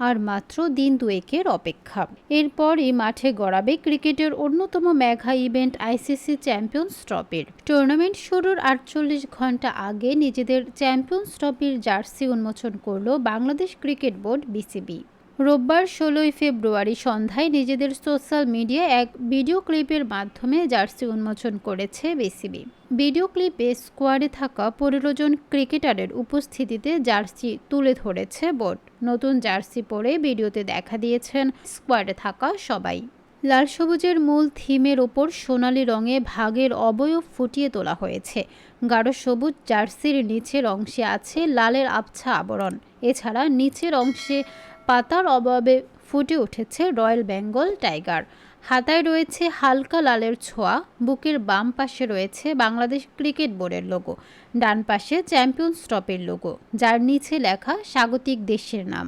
আর মাত্র দিন দুয়েকের অপেক্ষা। এরপরই মাঠে গড়াবে ক্রিকেটের অন্যতম মেঘা ইভেন্ট আইসিসি চ্যাম্পিয়ন্স ট্রফির। টুর্নামেন্ট শুরুর আটচল্লিশ ঘণ্টা আগে নিজেদের চ্যাম্পিয়ন্স ট্রফির জার্সি উন্মোচন করল বাংলাদেশ ক্রিকেট বোর্ড বিসিবি। রোববার ষোলোই ফেব্রুয়ারি সন্ধ্যায় নিজেদের সোশ্যাল মিডিয়ায় এক ভিডিও ক্লিপের মাধ্যমে জার্সি উন্মোচন করেছে বিসিবি। ভিডিও ক্লিপে স্কোয়াডে থাকা পনেরো জন ক্রিকেটারের উপস্থিতিতে জার্সি তুলে ধরেছে বোর্ড। নতুন জার্সি পরে ভিডিওতে দেখা দিয়েছেন স্কোয়াডে থাকা সবাই। লাল সবুজের মূল থিমের ওপর সোনালি রঙে ভাগের অবয়ব ফুটিয়ে তোলা হয়েছে। গাঢ় সবুজ জার্সির নিচের অংশে আছে লালের আবছা আবরণ। এছাড়া নিচের অংশে পাতার অভাবে ফুটে উঠেছে রয়্যাল বেঙ্গল টাইগার। হাতায় রয়েছে হালকা লালের ছোঁয়া, বুকের বাম পাশে রয়েছে বাংলাদেশ ক্রিকেট বোর্ডের লোগো ডান পাশে চ্যাম্পিয়ন্স ট্রফির লোগো যার নিচে লেখা স্বাগতিক দেশের নাম।